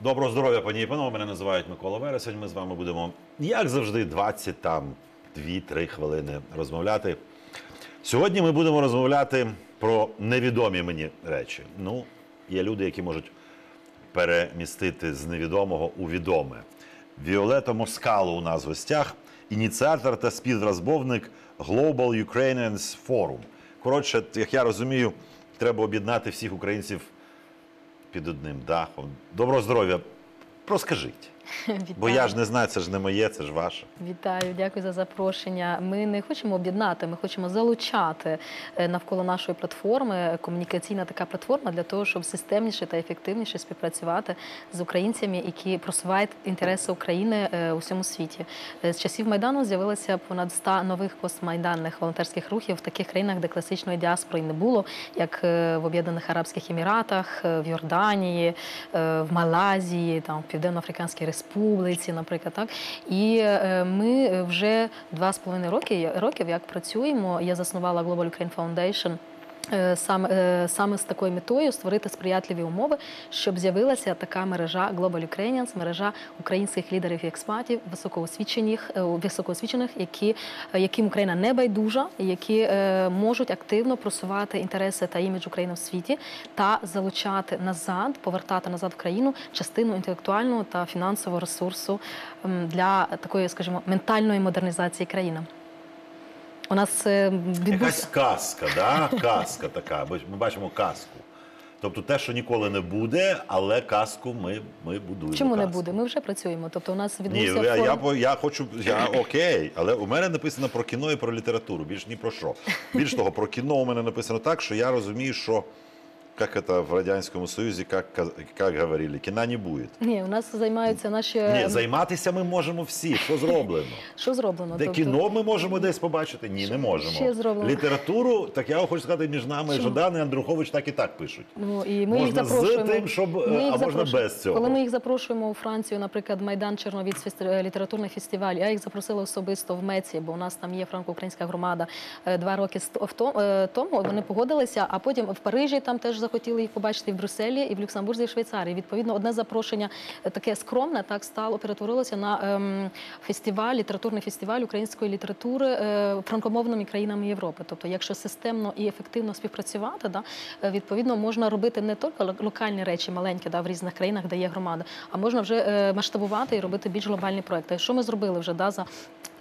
Доброго здоров'я, пані і панове. Мене називають Микола Вересень. Ми з вами будемо, як завжди, 20 там 2-3 хвилини розмовляти. Сьогодні ми будемо розмовляти про невідомі мені речі. Ну, є люди, які можуть перемістити з невідомого у відоме. Віолета Москало у нас в гостях, ініціатор та співрозмовник Global Ukrainians Forum. Коротше, як я розумію, треба об'єднати всіх українців під одним дахом. Доброго здоров'я. Розкажіть. Бо я ж не знаю, це ж не моє, це ж ваше. Вітаю, дякую за запрошення. Ми не хочемо об'єднати, ми хочемо залучати е, навколо нашої платформи комунікаційна така платформа для того, щоб системніше та ефективніше співпрацювати з українцями, які просувають інтереси України е, у всьому світі. Е, З часів майдану з'явилося понад 100 нових постмайданних волонтерських рухів в таких країнах, де класичної діаспори не було, як в Об'єднаних Арабських Еміратах, в Йорданії, в Малайзії, там в Південно-Африканській Республіці, наприклад, так і е, ми вже два з половиною років як працюємо. Я заснувала Global Ukraine Foundation Саме, е, саме з такою метою створити сприятливі умови, щоб з'явилася така мережа Global Ukrainians, мережа українських лідерів і експатів, високоосвічених, е, високоосвічених, які, е, яким Україна не байдужа, які е, можуть активно просувати інтереси та імідж України в світі та залучати назад, повертати назад в країну частину інтелектуального та фінансового ресурсу для такої, скажімо, ментальної модернізації країни. У нас е, Якась казка, да? казка така. Ми бачимо казку. Тобто те, що ніколи не буде, але казку ми, ми будуємо. чому не буде? Ми вже працюємо. Тобто, у нас Ні, відбувся я, я, я хочу, я окей, але у мене написано про кіно і про літературу, більш ні про що. Більш того, про кіно у мене написано так, що я розумію, що як це в Радянському Союзі, каз- як говорили, кіна не буде. Ні, у нас займаються наші Ні, займатися ми можемо всі. Що зроблено? що зроблено? Де Тобто- кіно ми можемо десь побачити? Ні, не можемо. ще зроблено? Літературу, так я хочу сказати, між нами Жадан і Андрухович так і так пишуть. Ну і ми їх Можна з тим, щоб, Ми е, їх а можна запрошуємо. без цього. Коли ми їх запрошуємо у Францію, наприклад, Майдан Черновіць, літературний фестиваль. Я їх запросила особисто в Меці, бо у нас там є франко-українська громада е, два роки е, тому. Вони погодилися, а потім в Парижі там теж захотіли їх побачити в Брюсселі, і в Люксембурзі, і в Швейцарії. Відповідно, одне запрошення е, таке скромне так стало, перетворилося на ем, фестиваль, літературний фестиваль української літератури е, франкомовними країнами Європи. Тобто, якщо системно і ефективно співпрацювати, да, е, відповідно можна робити не тільки локальні речі маленькі да, в різних країнах, де є громада, а можна вже е, масштабувати і робити більш глобальні проекти. Що ми зробили вже да, за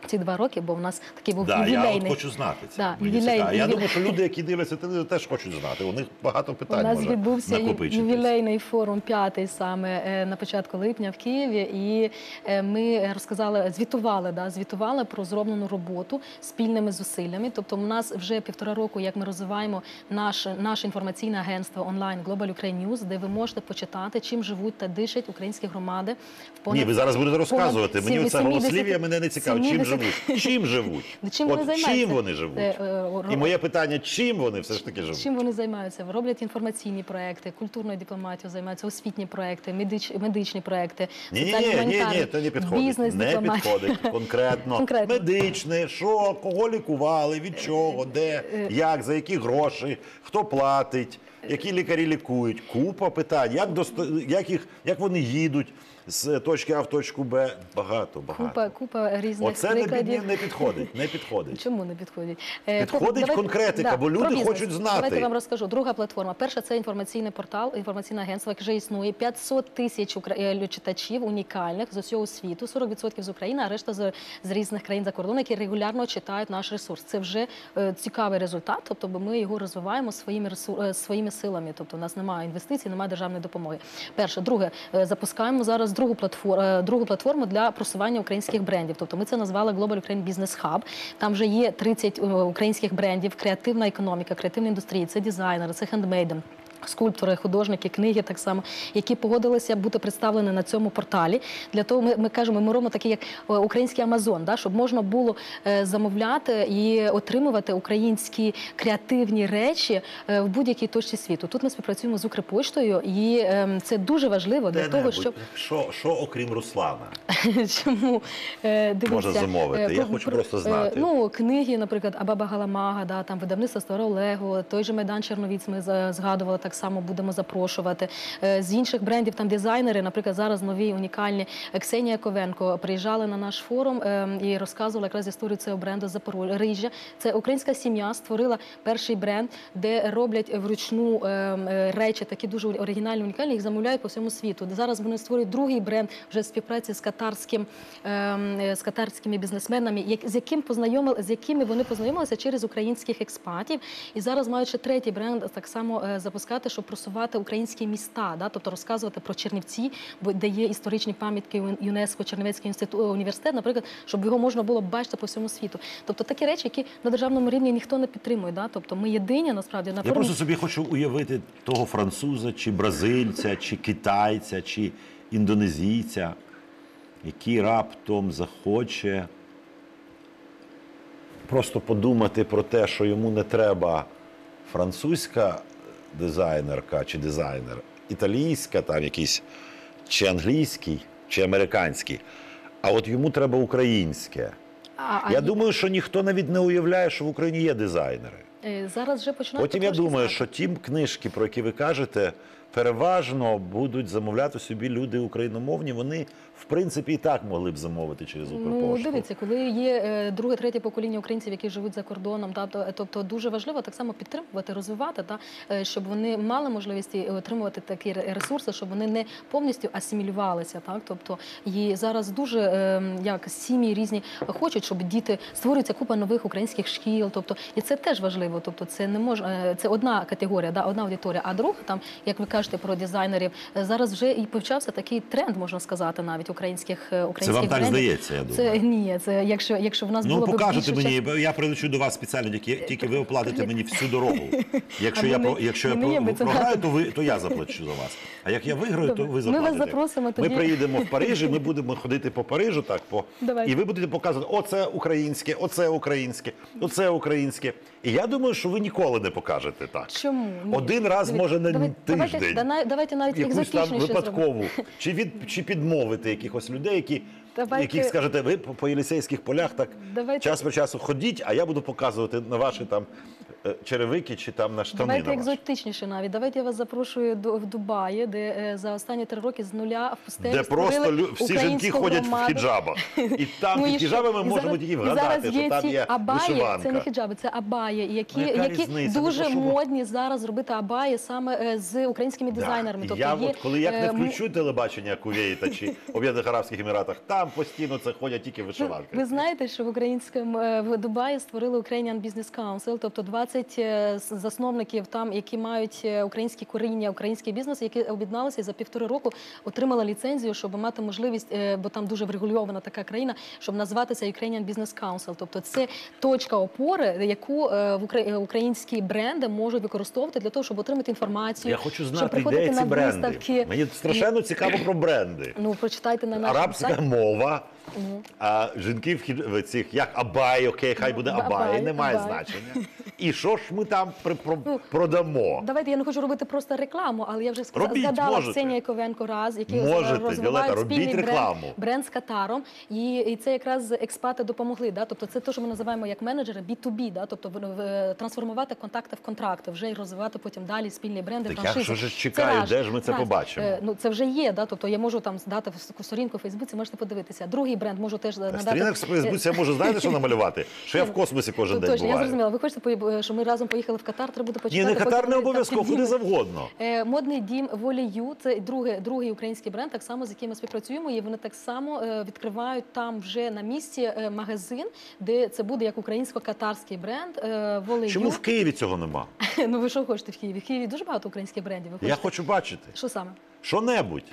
ці два роки, бо в нас такий був Да, я ювілейний. от хочу знати це. Да, ювілей- Я ювілей- думаю, що люди, які дивляться телевізор, теж хочуть знати. У них багато У питань нас може відбувся ювілейний форум п'ятий саме е, на початку липня в Києві, і е, ми розказали, звітували, да, звітували про зроблену роботу спільними зусиллями. Тобто, у нас вже півтора року, як ми розвиваємо наше, наше інформаційне агентство онлайн Global Ukraine News, де ви можете почитати, чим живуть та дишать українські громади. В понад- Ні, ви зараз будете розказувати. Мені це голослів'я мене не цікаво. Чим 70 живуть? Чим живуть? Ну, чим вони займаються? чим вони живуть? Е, е, І моє питання: чим вони все ж таки живуть? Чим вони займаються? Роблять інформаційні проекти, культурною дипломатією займаються, освітні проекти, медич, медичні проекти, Ні, ні, ні, ні, ні, це не підходить. бізнес не підходить конкретно. Конкретно. Медичне, що, кого лікували, від чого, де, Е, як, за які гроші, хто платить, які лікарі лікують. Купа питань, як, досто... як, їх, як вони їдуть з точки А в точку Б. Багато, багато. Купа, купа різних Оце не, прикладів. під, не підходить, не підходить. Чому не підходить? Е, Підходить давайте- конкретика, бо люди про бізнес. хочуть знати. Давайте я вам розкажу. Друга платформа. Перша це інформаційний портал, інформаційне агентство, яке вже існує. 500 тисяч укра- е, читачів унікальних з усього світу, 40% з України, а решта з, з різних країн за кордону, які регулярно читають наш ресурс. Це вже е, цікавий результат. Тобто, бо ми його розвиваємо своїми ресур... е, своїми силами. Тобто, у нас немає інвестицій, немає державної допомоги. Перше, друге, е, запускаємо зараз другу платформу, другу платформу для просування українських брендів. Тобто ми це назвали Global Ukraine Business Hub. Там вже є 30 е, українських брендів, креативна економіка, креативна індустрія, це дизайнери, це хендмейди. Скульптори, художники, книги так само, які погодилися бути представлені на цьому порталі. Для того ми, ми кажемо, ми робимо такий як е, український Амазон, да, щоб можна було е, замовляти і отримувати українські креативні речі е, в будь-якій точці світу. Тут ми співпрацюємо з Укрпоштою, і е, це дуже важливо для того, щоб Що, що окрім Руслана? Чому дивіться, Можна замовити. Я хочу про- просто знати. Ну книги, наприклад, Абаба Галамага, да там видавництво Старо Олего, той же майдан Черновіць. Ми згадували так само будемо запрошувати. Е, З інших брендів там дизайнери, наприклад, зараз нові унікальні Ксенія Ковенко приїжджали на наш форум е, і розказувала якраз історію цього бренду Запоріжжя. Це українська сім'я створила перший бренд, де роблять вручну е, е, речі, такі дуже оригінальні, унікальні, їх замовляють по всьому світу. Зараз вони створюють другий бренд вже в співпраці з катарським е, е, з катарськими бізнесменами, з яким познайомили, з якими вони познайомилися через українських експатів. І зараз ще третій бренд так само е, запускати, щоб просувати українські міста, да, тобто розказувати про Чернівці, де є історичні пам'ятки ЮНЕСКО, Чернівецький інститут університет, наприклад, щоб його можна було бачити по всьому світу. Тобто такі речі, які на державному рівні ніхто не підтримує. Да? Тобто ми єдині насправді на Я просто собі хочу уявити того француза, чи бразильця, чи китайця, чи індонезійця, який раптом захоче просто подумати про те, що йому не треба французька дизайнерка чи дизайнер, італійська, там якийсь, чи англійський, чи американський. А от йому треба українське. А, а Я є- думаю, що ніхто навіть не уявляє, що в Україні є дизайнери. е, зараз вже починають Потім я потрошки думаю, знати. що ті книжки, про які ви кажете, переважно будуть замовляти собі люди україномовні. Вони, в принципі, і так могли б замовити через Ну, дивіться, коли є е, друге, третє покоління українців, які живуть за кордоном, та, тобто дуже важливо так само підтримувати, розвивати, та, е, щоб вони мали можливість отримувати такі ресурси, щоб вони не повністю асимілювалися. Так? Тобто, і зараз дуже е, як сім'ї різні хочуть, щоб діти створюється купа нових українських шкіл. Тобто, і це теж важливо. Тобто, це не може е, це одна категорія, да, одна аудиторія. А друга, там, як ви кажете про дизайнерів, е, зараз вже і почався такий тренд, можна сказати, навіть українських е, Це українських вам так брендів. здається, я думаю. Це ні, це якщо, якщо в нас Ну, було б покажете більше мені, я прилечу до вас спеціально, тільки, тільки ви оплатите мені всю дорогу. Якщо я, ми якщо я ми про- програю, то, ви, то я заплачу за вас. А як я виграю, то Добре. ви Ми вас заплатите. запросимо Ми приїдемо в Париж, і ми будемо ходити по Парижу, так, по... Давайте. і ви будете показувати, оце українське, оце українське, оце українське. І я думаю, що ви ніколи не покажете так. Чому? Один раз, може, на тиждень. Давайте, давайте навіть якусь там зробимо. випадкову, чи від чи підмовити якихось людей, які Давайте- яких скажете, ви по, Єлісейських полях так Давайте- час по часу ходіть, а я буду показувати на ваші там е, черевики чи там на штани. Давайте на екзотичніше навіть. Давайте я вас запрошую до в Дубаї, де е, за останні три роки з нуля в пустелі Де просто лю- всі жінки ходять в громаду. хіджабах. І там Ну, під хіджабами І зараз- тільки і вгадати, що там є абаї, вишиванка. Це не хіджаби, це абаї, які, Ну, які різниця? Ну, дуже модні зараз робити абаї саме е, з українськими дизайнерами. І Тобто я є, от коли як не включу телебачення Кувейта чи Об'єднаних Арабських Еміратах, там постійно це ходять тільки вишиванки. Ви знаєте, що в українському е, в Дубаї створили Ukrainian Business Council, тобто 20 е, засновників там, які мають е, українські коріння, український бізнес, які об'єдналися і за півтори року отримали ліцензію, щоб мати можливість, бо там дуже врегульована така країна, щоб назватися Ukrainian Business Council. Тобто це точка опори, яку українські бренди можуть використовувати для того, щоб отримати інформацію. Я хочу щоб знати, приходити де ці на бренди. виставки. Мені страшенно цікаво про бренди. Ну прочитайте на нашому Арабська сайті. Мова, а жінки в, цих, як Абай, окей, хай буде Ну, Абай, Абай, немає Абай. значення. І що ж ми там при... про... Ну, продамо? Давайте я не хочу робити просто рекламу, але я вже Робіть, згадала можете. Ксенія Ковенко раз, які Можете, розвивають Віолетта, робіть спільний бренд, рекламу. бренд з Катаром. І, і це якраз експати допомогли. Да? Тобто це те, що ми називаємо як менеджери B2B, да? тобто в- в- трансформувати контакти в контракти, вже і розвивати потім далі спільні бренди, Так я франшизи. ж Це чекаю, раз. де ж ми це побачимо? Е, Ну це вже є. Да? Тобто я можу там здати в сторінку в Фейсбуці, можете подивитися. Другий бренд можу теж надати. Сторінок в Фейсбуці я можу знаєте, що намалювати? Що я в космосі кожен Ну, день точно, я зрозуміла. Ви хочете, пої- щоб ми разом поїхали в Катар, треба буде Ні, не Катар не обов'язково, куди завгодно. Е, Модний дім Волію це другий, другий український бренд, так само з яким ми співпрацюємо. І вони так само е, відкривають там вже на місці е, магазин, де це буде як українсько-катарський бренд е, Волею. Чому в Києві цього нема? Ну ви що хочете в Києві? В Києві дуже багато українських брендів. Ви Я хочу бачити. Що саме? Що-небудь.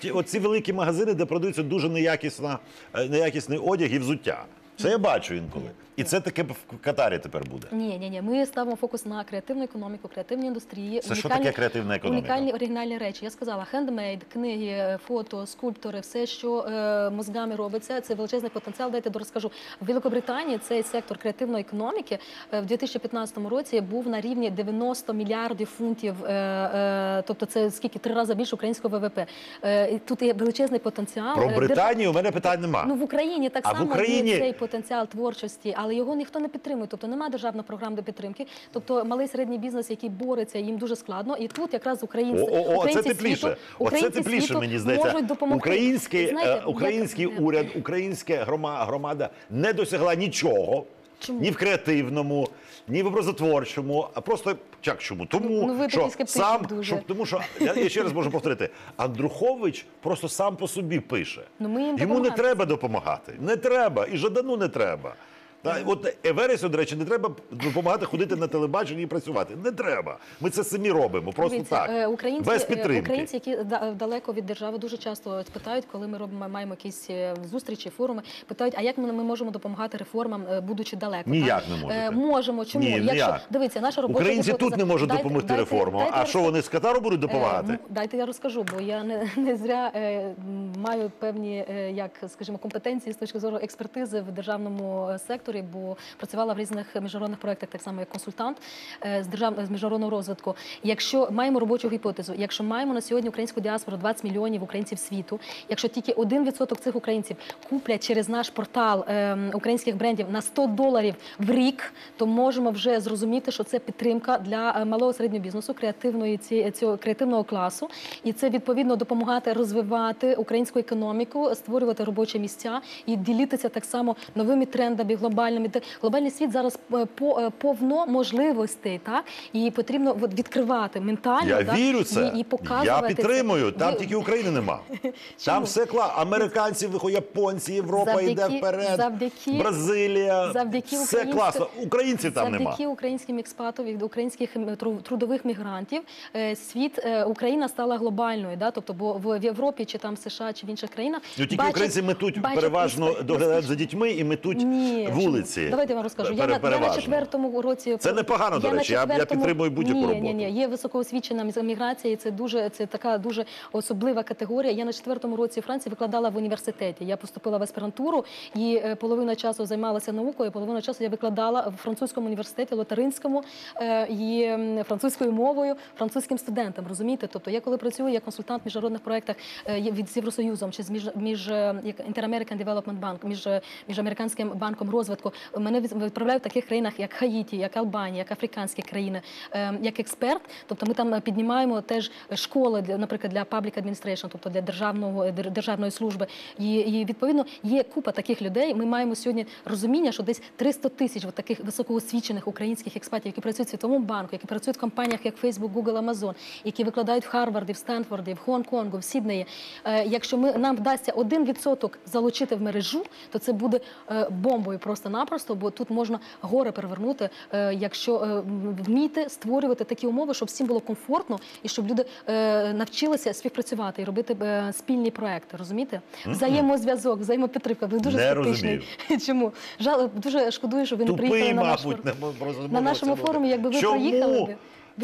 Ті, оці великі магазини, де продаються дуже неякісна, е, неякісний одяг і взуття. Це я бачу інколи. І це таке в Катарі тепер буде. Ні, ні, ні. Ми ставимо фокус на креативну економіку, креативні індустрії. Це що таке креативна економіка? Унікальні оригінальні речі. Я сказала, хендмейд, книги, фото, скульптори, все, що е, мозгами робиться, це величезний потенціал. Дайте розкажу. В Великобританії цей сектор креативної економіки е, в 2015 році був на рівні 90 мільярдів фунтів. Е, е, тобто, це скільки три рази більше українського ВВП. Е, тут є величезний потенціал. Про Е, держ- Британію у мене питань нема. Ну в Україні так А в само Україні є цей потенціал. Потенціал творчості, але його ніхто не підтримує. Тобто немає державної програми до підтримки. Тобто малий середній бізнес, який бореться, їм дуже складно. І тут якраз українці, О, о, о, це тепліше. світу, Оце українці тепліше, світу мені здається. можуть допомогти. Український, Знаєте, е, український як- уряд, українська громада не досягла нічого. Чому? Ні в креативному, ні в образотворчому, а просто як чому? Тому Ну, ви такі що скептичні сам, дуже. щоб, тому що я, я ще раз можу повторити, Андрухович просто сам по собі пише. Ну, ми їм Йому не треба допомагати. Не треба. І Жадану не треба. Та, от Евересу, до речі, не треба допомагати ходити на телебаченні і працювати. Не треба. Ми це самі робимо. Просто Дивіться, так. е, Українці, без е, підтримки. Українці, які далеко від держави, дуже часто питають, коли ми робимо маємо якісь е, зустрічі, форуми, питають, а як ми, ми можемо допомагати реформам, будучи далеко? Ніяк так? не можете. Можемо. Чому? Ні, Якщо ніяк. дивіться, наша робоча Українці тут не можуть Дайте- допомогти дайте- реформам. дайте А що вони з Катару будуть допомагати? Дайте я розкажу, бо я не, не зря е, маю певні, е, як скажімо, компетенції з точки зору експертизи в державному е, секторі, бо працювала в різних міжнародних проєктах, так само як консультант е, з держав з міжнародного розвитку. Якщо маємо робочу гіпотезу, якщо маємо на сьогодні українську діаспору 20 мільйонів українців світу, якщо тільки 1% цих українців куплять через наш портал е, українських брендів на 100 доларів в рік, то можемо вже зрозуміти, що це підтримка для е, малого середнього бізнесу, креативної ці, цього креативного класу, і це відповідно допомагати розвивати українську економіку, створювати робочі місця і ділитися так само новими трендами глобальними. Де Глобальний світ зараз е, е, повно можливостей, так і потрібно от, відкривати ментально. Я так, вірю це. і, і показувати я це. підтримую. Там тільки України нема. Там все клас. Американці, вихо- японці, Європа Завдяки- йде вперед. завдяки- Бразилія. завдяки все класно. Українців там нема. Завдяки українським експатам від українських трудових мігрантів е, світ Україна стала глобальною. Да? Тобто, бо в Європі чи там США чи в інших країнах Ну тільки бачать- українці метуть бачать переважно доглядають за дітьми і метуть Ні, вулиці. Давайте я вам розкажу. Я на, я на четвертому році Це непогано, до речі. Я- я підтримую будь-яку роботу. Ні, ні, є високоосвічена міграція. і Це дуже це така дуже особлива категорія. Я на четвертому році Франції викладала в університеті. Я поступила в аспірантуру і е, половину часу займалася наукою. Половину часу я викладала в французькому університеті, лотаринському е, і французькою мовою, французьким студентам. Розумієте? Тобто, я коли працюю як консультант в міжнародних проєктах е, від з Євросоюзом чи з між між Inter-American Development Bank, між між американським банком розвитку. Мене від- відправляють в таких країнах, як Хаїті, як Албанія, як африканські країни, е, як експерт. Тобто, ми там е, піднімаємо теж школи наприклад, для public administration, тобто для державного е, державної служби. І, відповідно є купа таких людей. Ми маємо сьогодні розуміння, що десь 300 тисяч таких високоосвічених українських експатів, які працюють в світовому банку, які працюють в компаніях як Facebook, Google, Amazon, які викладають в Харварді, в Стенфорді, в Гонконгу, в Сіднеї. Е, Якщо ми нам вдасться 1% залучити в мережу, то це буде бомбою просто-напросто, бо тут можна гори перевернути, е, якщо е, вміти створювати такі умови, щоб всім було комфортно і щоб люди е, навчилися співпрацювати і робити спільні проекти. Розумієте? Взаємозв'язок, взаємопідтримка. Ви дуже скептичний. Чому? Жаль, дуже шкодую, що ви не приїхали на наш мабуть, нашому форумі, якби ви приїхали би.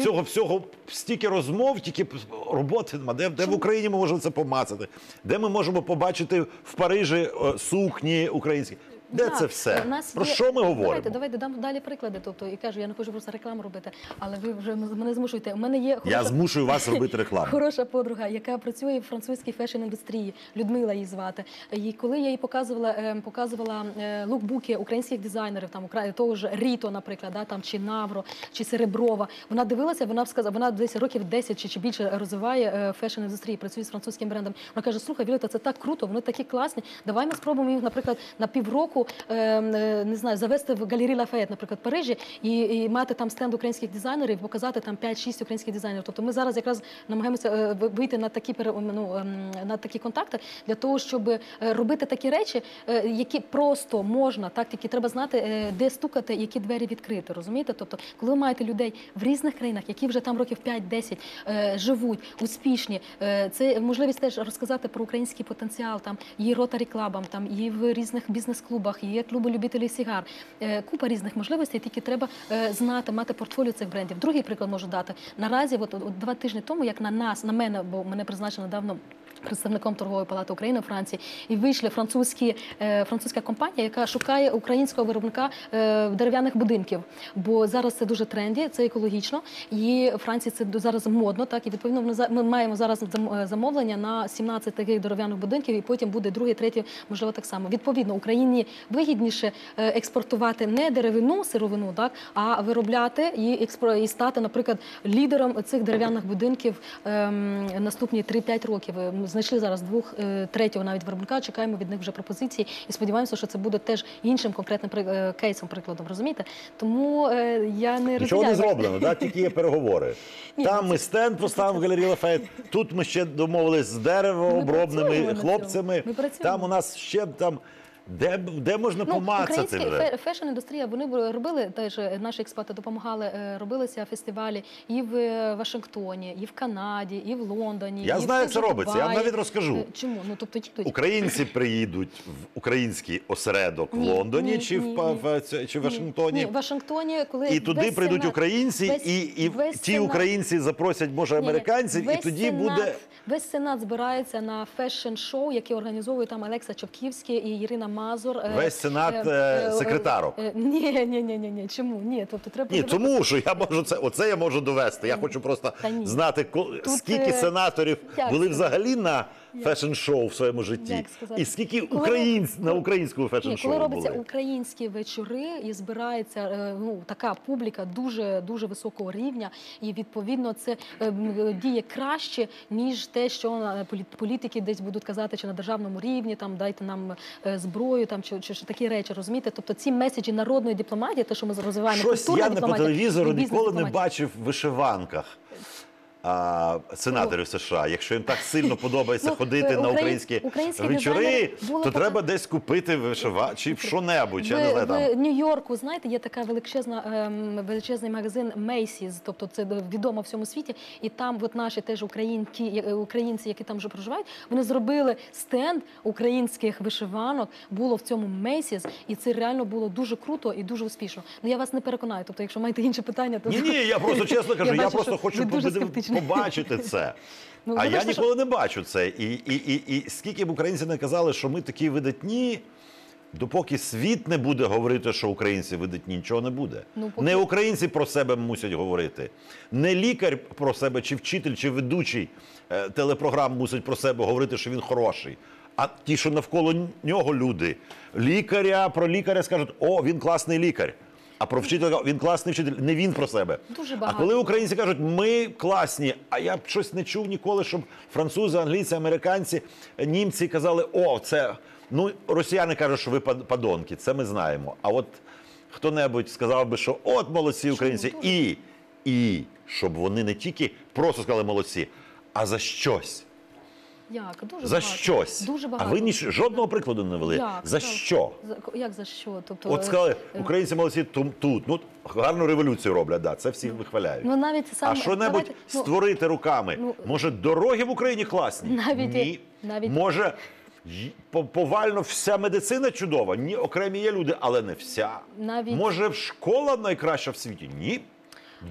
Цього всього стільки розмов, тільки роботи нема. Де, де в Україні ми можемо це помацати? Де ми можемо побачити в Парижі сукні українські? Де Так, це все? у нас Про є- що ми говоримо? Давайте, давайте дам далі приклади. Тобто і кажу, я не хочу просто рекламу робити, але ви вже мене змушуєте. У мене є Я змушую вас робити рекламу. хороша подруга, яка працює в французькій фешн-індустрії. Людмила її звати. І коли я їй показувала, е, показувала е, лукбуки українських дизайнерів, там того ж Ріто, наприклад, да, там чи Навро, чи Сереброва, вона дивилася, вона сказала, вона десь років 10 чи, чи більше розвиває е, фешн-індустрії, працює з французьким брендом. Вона каже: слухай, Вілета, це так круто, вони такі класні. Давай ми спробуємо їх, наприклад, на півроку е, е, не знаю, завести в галері Лафayette, наприклад, в Парижі, і, і мати там стенд українських дизайнерів, показати там 5-6 українських дизайнерів. Тобто ми зараз якраз намагаємося е, вийти на такі ну, ем, на такі контакти для того, щоб е, робити такі речі, які просто можна, так тільки треба знати, де стукати, які двері відкрити. Розумієте? Тобто, коли ви маєте людей в різних країнах, які вже там років 5-10 е, живуть, успішні, це можливість теж розказати про український потенціал. Там є ротарі клабам, там є в різних бізнес-клубах, є клуби любителів сігар. Е, Купа різних можливостей, тільки треба е, знати, мати портфоліо цих брендів. Другий приклад можу дати. Наразі, от два тижні тому, як на нас, на мене, бо мене призначено давно представником торгової палати України у Франції, і вийшли французькі е, французька компанія, яка шукає українського виробника е, дерев'яних будинків. Бо зараз це дуже тренді, це екологічно. І Франції це зараз модно. Так і відповідно ми маємо зараз е, замовлення на 17 таких дерев'яних будинків, і потім буде другий, третій, можливо, так само. Відповідно, Україні вигідніше експортувати не деревину, сировину, так а виробляти і експро і стати, наприклад, лідером цих дерев'яних будинків ем, наступні 3-5 років. Знайшли зараз двох е, третього навіть виробника. Чекаємо від них вже пропозиції і сподіваємося, що це буде теж іншим конкретним е, кейсом, прикладом. Розумієте? Тому е, я не Нічого не зроблено, да? тільки є переговори. Ні, Там ну, ми стенд поставимо в галереї Лафет. тут ми ще домовились з деревообробними хлопцями. Там у нас ще там. Де, де можна Ну, помацати вже? фешн-індустрія, вони робили теж е, наші експерти допомагали. е, Робилися фестивалі і в е, Вашингтоні, і в Канаді, і в Лондоні. Я і знаю, як це робиться. Я вам навіть розкажу. Чому? Ну тобто їдуть. Українці приїдуть в український осередок в Лондоні ні, чи, ні, в, ні. в- це- чи в Вашингтоні. Ні, в Вашингтоні, коли І туди прийдуть сенат- українці, весь- і, і весь ті сенат- українці запросять, може, Ні, ні. американців, і тоді сенат, буде. весь сенат збирається на фешн-шоу, яке організовує там Олекса Чопківський і Ірина Мазур. Е, Весь сенат, е, е, секретарок. Ні, ні, ні, ні, ні. Чому? Ні, тобто треба Ні, тому що я можу це, оце я можу довести. Я хочу просто знати, скільки сенаторів були взагалі на фешн-шоу в своєму житті, Як сказати? і скільки Коли- на українському Ні, коли фешн-шоу робляться були. українські вечори і збирається е, ну така публіка дуже дуже високого рівня, і відповідно це е, діє краще ніж те, що е, полі- політики десь будуть казати, чи на державному рівні там дайте нам е, зброю, там чи, чи, чи такі речі, розумієте? Тобто ці меседжі народної дипломатії, те, що ми розвиваємо Щось культурна я не по телевізору ніколи не бачив в вишиванках. А, сенаторів США, якщо їм так сильно подобається Ну, ходити е, на українські українські вечори, то треба десь купити вишива чи що-небудь. я В, в Нью-Йорку, знаєте, є така величезна ем, величезний магазин Macy's, тобто це відомо в всьому світі. І там от наші теж українки, е, українці, які там вже проживають, вони зробили стенд українських вишиванок. Було в цьому Macy's, і це реально було дуже круто і дуже успішно. Ну я вас не переконаю. Тобто, якщо маєте інші питання, то Ні, ні, я просто чесно кажу, я, бачу, просто хочу ви дуже подив- скептичні. Побачити це. Ну, а я ніколи не бачу це. І, і, і, і скільки б українці не казали, що ми такі видатні, допоки світ не буде говорити, що українці видатні, нічого не буде. Ну, поки- Не українці про себе мусять говорити, не лікар про себе, чи вчитель, чи ведучий е, телепрограм мусить про себе говорити, що він хороший. А ті, що навколо нього люди, лікаря про лікаря скажуть, о, він класний лікар. А про вчителя він класний вчитель, не він про себе. Дуже А коли українці кажуть, ми класні, а я б щось не чув ніколи, щоб французи, англійці, американці, німці казали, о, це. Ну, росіяни кажуть, що ви падонки, це ми знаємо. А от хто-небудь сказав би, що от молодці українці, і, і щоб вони не тільки просто сказали молодці, а за щось. Як дуже За багато. щось. Дуже А ви ні, жодного прикладу не навели. Як? За Так. що? За- як за що? Тобто От сказали, е, українці молодці тут. Ну, гарну революцію роблять, да, це всі вихваляють. Ну навіть сам а що-небудь давайте, ну, створити руками. ну, Може, дороги в Україні класні? Навіть Ні. навіть- Може, повально вся медицина чудова? Ні, окремі є люди, але не вся. Навіть- Може, школа найкраща в світі? Ні.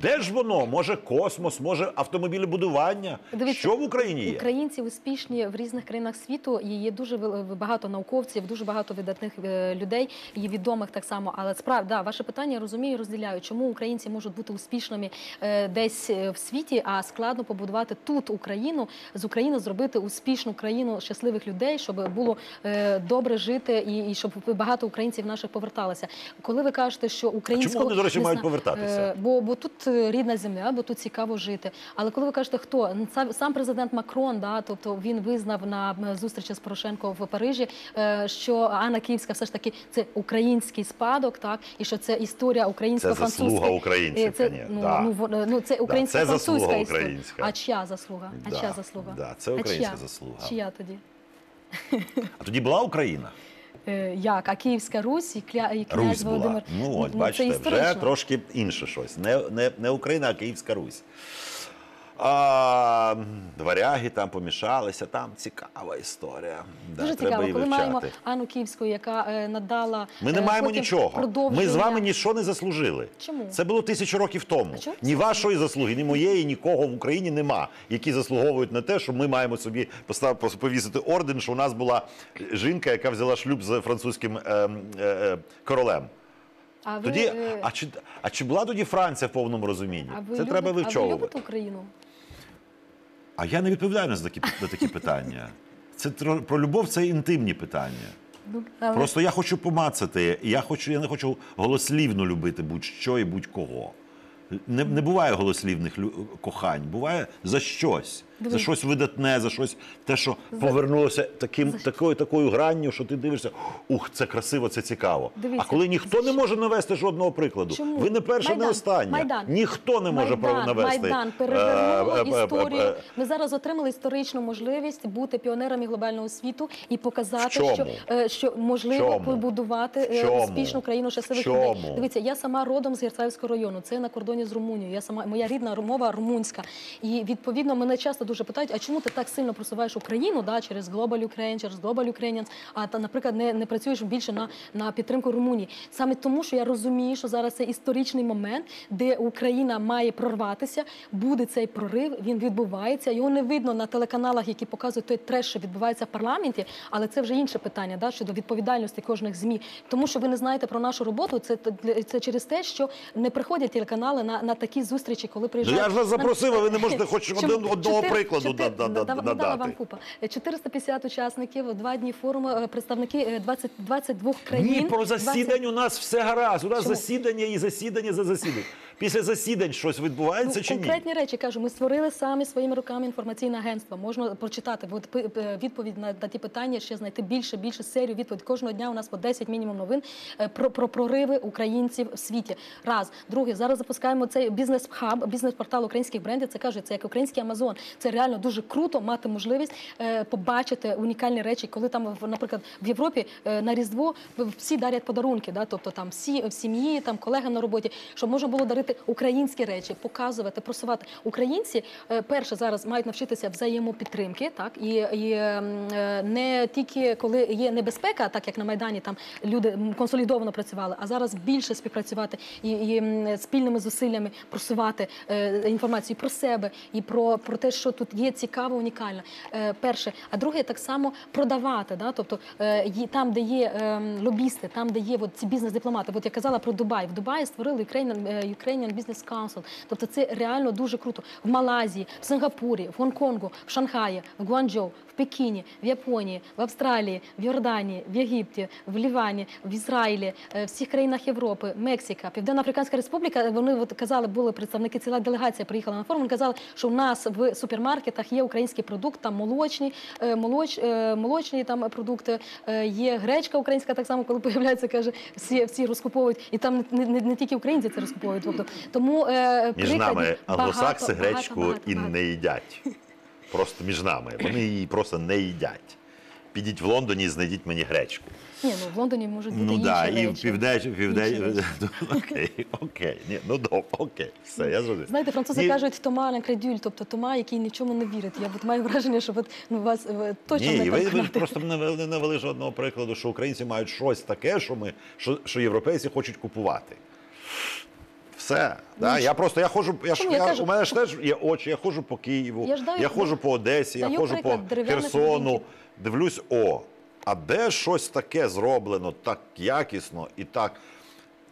Де ж воно? Може, космос, може, автомобілебудування? Дивіться, Що в Україні є? Українці успішні в різних країнах світу. І є дуже вел- багато науковців, дуже багато видатних е, людей, і відомих так само. Але справді, да, ваше питання я розумію, розділяю, чому українці можуть бути успішними е, десь е, в світі, а складно побудувати тут Україну з України, зробити успішну країну щасливих людей, щоб було е, добре жити, і, і щоб багато українців наших поверталося. Коли ви кажете, що українського вони, до речі, мають повертатися? е, бо, бо тут е, рідна земля, бо тут цікаво жити. Але коли ви кажете, хто сам, президент Макрон, да, тобто він визнав на зустрічі з Порошенко в Парижі, е, що Анна Київська все ж таки це український спадок, так і що це історія Це українсько-французька. заслуга українців, Е, це, конечно, ну, да. ну, ну, це українська це заслуга французька історія. українська. А чия заслуга? А Да, чия заслуга? да, це А українська чия? заслуга. Чия тоді? А тоді була Україна? Е, як? А Київська Русь і, князь Русь була. Володимир. Ну, от, бачите, вже трошки інше щось. Не, не, не Україна, а Київська Русь. А, варяги там помішалися, там цікава історія. Да, Дуже треба цікаво, коли вивчати. маємо Анну Київську, яка е, надала Ми не е, маємо потім нічого. Ми з вами нічого не заслужили. Чому? Це було тисячу років тому. А Ні вашої заслуги, ні моєї, нікого в Україні нема, які заслуговують на те, що ми маємо собі постав, пос- повісити орден, що у нас була жінка, яка взяла шлюб з французьким е, е, е, королем. А ви, Тоді, е, а чи а чи була тоді Франція в повному розумінні? а ви Це любите, треба А ви вивчовувати. любите Україну? А я не відповідаю на такі на такі питання. Це про любов, це інтимні питання. Ну, але... Просто я хочу помацати. Я хочу, я не хочу голослівно любити будь-що і будь-кого. Не, не буває голослівних кохань, буває за щось. За щось видатне, за щось те, що повернулося таким, такою, такою гранню, що ти дивишся, ух, це красиво, це цікаво. Дивіться, а коли ніхто не може навести жодного прикладу, Чому? ви не перше, не Майдан, останнє. Майдан. Ніхто не може Майдан, навести. Майдан е, перевернуло е, е, історію. Ми зараз отримали історичну можливість бути піонерами глобального світу і показати, що, що можливо чому? побудувати чому? успішну країну щасливих людей. Дивіться, я сама родом з Герцаївського району. Це на кордоні з Румунією. Я сама моя рідна мова румунська. І відповідно мене часто дуже питають: а чому ти так сильно просуваєш Україну да, через Global Ukraine, через Global Ukrainians, а та, наприклад, не, не працюєш більше на, на підтримку Румунії? Саме тому, що я розумію, що зараз це історичний момент, де Україна має прорватися, буде цей прорив. Він відбувається. Його не видно на телеканалах, які показують той треш, що відбувається в парламенті, але це вже інше питання да, щодо відповідальності кожних змі. Тому що ви не знаєте про нашу роботу. Це це через те, що не приходять телеканали на, на такі зустрічі, коли Ну приїжджають. я ж вас запросив, а ви не можете хоч один, одного прикладу надала вам надати. купа. Е, 450 учасників, два дні форуму, е, представники е, 20, 22 країн. Ні, про 20 засідань у нас все гаразд. У нас Чому? засідання і засідання за засідань. Після засідань щось відбувається Ну, чи ні? конкретні речі кажу, ми створили самі своїми руками інформаційне агентство. Можна прочитати відповідь на, на ті питання, ще знайти більше, більше серію відповідь. Кожного дня у нас по 10 мінімум новин е, про, про прориви українців в світі. Раз, друге, зараз запускаємо цей бізнес-хаб, бізнес-портал українських брендів. Це кажуть, це як український Амазон. Це реально дуже круто мати можливість е, побачити унікальні речі, коли там, наприклад, в Європі е, на Різдво всі дарять подарунки, да? тобто там всі в сім'ї, там колегам на роботі, щоб можна було дарити українські речі, показувати, просувати. Українці е, перше зараз мають навчитися взаємопідтримки, так і, і ем, е, не тільки коли є небезпека, так як на майдані там люди консолідовано працювали, а зараз більше співпрацювати і, і спільними зусиллями просувати е, інформацію про себе і про, про те, що тут є цікаво, унікально. Перше, а друге, так само продавати. Да? Тобто там, де є ем, лобісти, там, де є от, ці бізнес-дипломати. От я казала про Дубай. В Дубаї створили Ukrainian, е, Ukrainian Business Council. Тобто це реально дуже круто. В Малайзії, в Сингапурі, в Гонконгу, в Шанхаї, в Гуанчжоу, Пекіні, в Японії, в Австралії, в Йорданії, в Єгипті, в Лівані, в Ізраїлі, е, в всіх країнах Європи, Мексика, Південна Африканська Республіка. Вони от казали, були представники, ціла делегація приїхала на форум. Вони казали, що в нас в супермаркетах є український продукт, там молочні, е, молоч, е, молочні там продукти, е, є гречка українська, так само, коли появляється, каже, всі, всі розкуповують, і там не, не, не тільки українці це розкуповують. Тобто тому е, Між нами англосакси багато, гречку багато, і багато. не їдять. Просто між нами. Вони її просто не їдять. Підіть в Лондоні і знайдіть мені гречку. Ні, ну в Лондоні можуть бути Ну інші да, і в речі. півдеч, півдеч... Окей, окей. Ні, ну добре, окей. Все, я зрозумів. Знаєте, французи Ні, кажуть Тома Ленкредюль, тобто Тома, який нічому не вірить. Я от маю враження, що от, ну, вас е, точно Ні, не ви, ви переконати. просто не навели, не навели жодного прикладу, що українці мають щось таке, що ми що, що європейці хочуть купувати. Все. Да? Я просто я ходжу. Я ж? Я я, кажу, у мене ж теж є очі, я ходжу по Києву, Я ж даю- ходжу по Одесі, я даю ходжу по приклад дерев'яних Херсону. будинків. Дивлюсь, о, а де щось таке зроблено так якісно і так.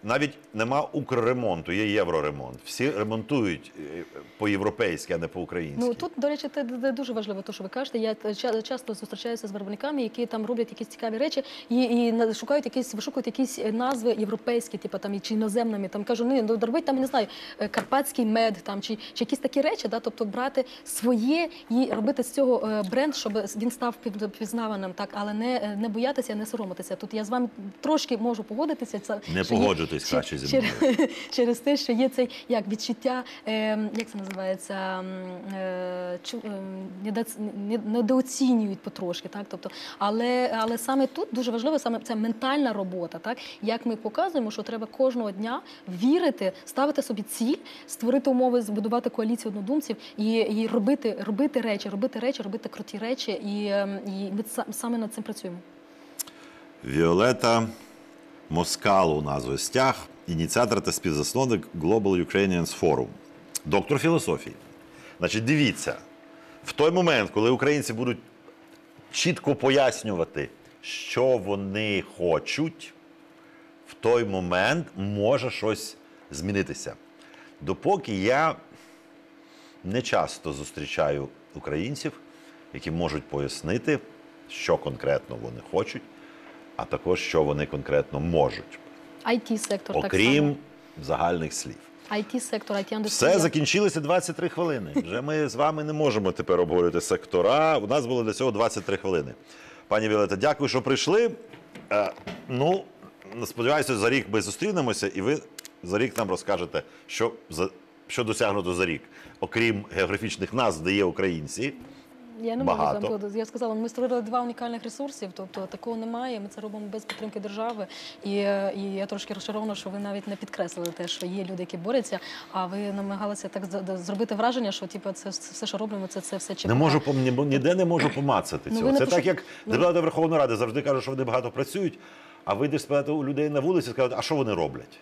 Навіть нема укрремонту, є євроремонт. Всі ремонтують е, по-європейськи, а не по-українськи. Ну тут, до речі, це дуже важливо, те, що ви кажете. Я е, ча- часто зустрічаюся з виробниками, які там роблять якісь цікаві речі і, і шукають якісь, вишукують якісь е, назви європейські, типу там чи іноземними. Там кажу, ну ну, робить там не знаю, карпатський мед, там чи, чи якісь такі речі, да, тобто брати своє і робити з цього бренд, щоб він став впізнаваним, так, але не, не боятися, не соромитися. Тут я з вами трошки можу погодитися. Це Не що Поводьтесь краще зі через, мною. через те, що є цей як відчуття, е, як це називається, е, чу, е, недоц- недооцінюють потрошки. Так? Тобто, але, але саме тут дуже важливо саме це ментальна робота. Так? Як ми показуємо, що треба кожного дня вірити, ставити собі ціль, створити умови, збудувати коаліцію однодумців і, і робити, робити речі, робити речі, робити круті речі. І, ем, і ми саме над цим працюємо. Віолета Москал у нас гостях, ініціатор та співзасновник Global Ukrainians Forum, доктор філософії. Значить, дивіться, в той момент, коли українці будуть чітко пояснювати, що вони хочуть, в той момент може щось змінитися. Допоки я не часто зустрічаю українців, які можуть пояснити, що конкретно вони хочуть, а також що вони конкретно можуть, it сектор так окрім само. загальних слів. it сектор it Все індустрія закінчилося 23 хвилини. Вже ми з вами не можемо тепер обговорювати сектора. У нас було для цього 23 хвилини. Пані Віолета, дякую, що прийшли. Е, ну, сподіваюся, за рік ми зустрінемося, і ви за рік нам розкажете, що, за, що досягнуто за рік. Окрім географічних назв, де є українці. Я не Багато. можу там я сказала, ми створили два унікальних ресурсів, тобто такого немає. Ми це робимо без підтримки держави. І, і я трошки розчарована, що ви навіть не підкреслили те, що є люди, які борються. А ви намагалися так зробити враження, що типу, це все, що робимо, це, це все ЧПК. Не можу ні- ніде не можу помацати Ну, цього. ви Це так, як ну- депутати Верховної Ради завжди кажуть, що вони багато працюють, а вийдеш спитати у людей на вулиці і сказати, а що вони роблять?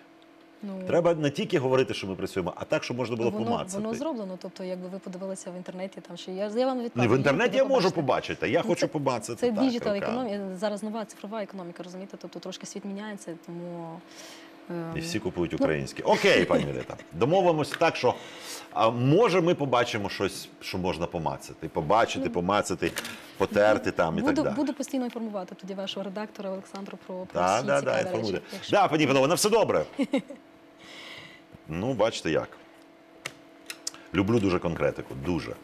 Ну, Треба не тільки говорити, що ми працюємо, а так, щоб можна було воно, помацати. воно зроблено. Тобто, якби ви подивилися в інтернеті, там що я, я вам відправлю. в інтернеті я можу побачити. Я Ну, хочу це- побачити. Це так, діджитал рука. економія. Зараз нова цифрова економіка, розумієте? Тобто трошки світ міняється, тому. ем, І всі купують українське. Окей, пані Вілета. Домовимося так, що а, може ми побачимо щось, що можна помацати. Побачити, помацати, потерти там і Ну, буду, так далі. буду постійно інформувати тоді вашого редактора Олександру про, про Так, всі да, да, інформуйте. якщо- пані панове, на все добре. ну, бачите як. Люблю дуже конкретику. Дуже.